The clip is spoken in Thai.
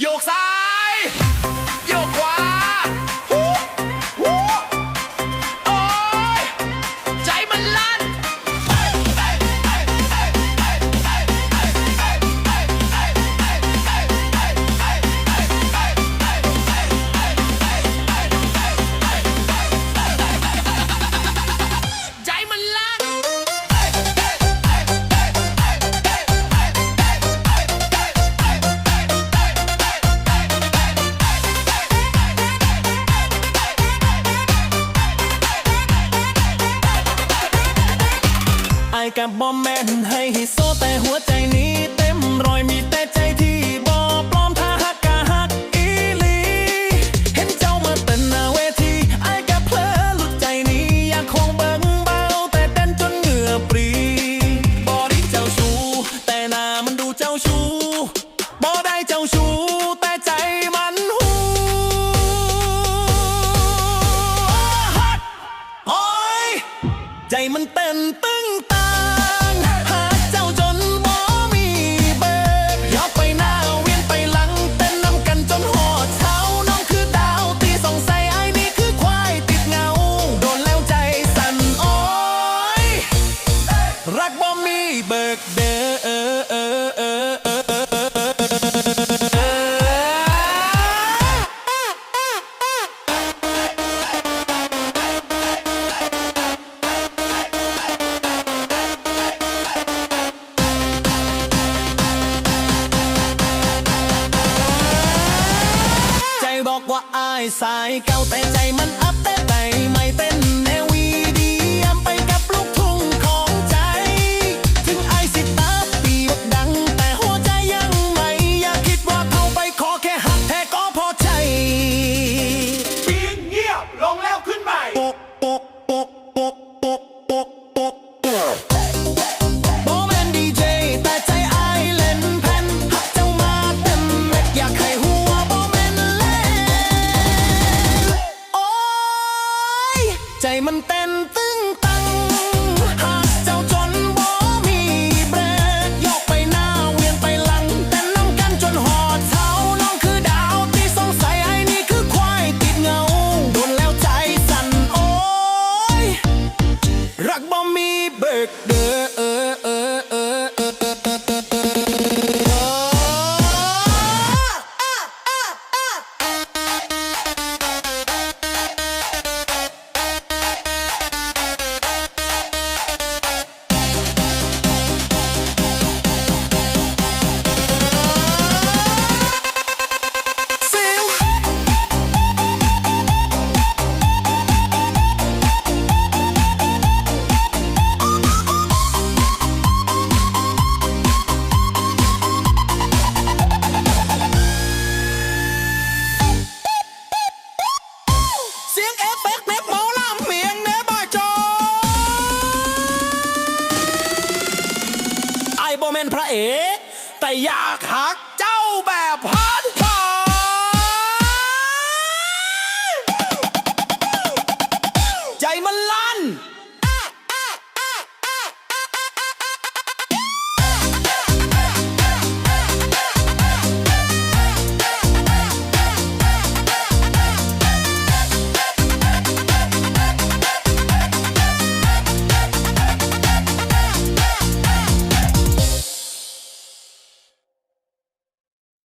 โยกซ้าย กับบ่แมนให้ฮิโซแต่หัวใจนี้เต็มรอยมีแต่ใจที่บอปลอมท่าหักกะหักอีลี เห็นเจ้ามาเต้นหน้าเวทีไอ้ายกะเพลอหลุดใจนี้อยากคงเบิ่งเบาแต่เต้นจนเหงื่อปรีบอได้เจ้าชู้แต่หน้ามันดูเจ้าชู้บอได้เจ้าชู้แต่ใจมันหูฮัดโอ้ยใจมันเต้นตื้ สายเก่าแต่ใจมันอัพ birthday ็นพระเอก แต่อยากหักเจ้าแบบพ่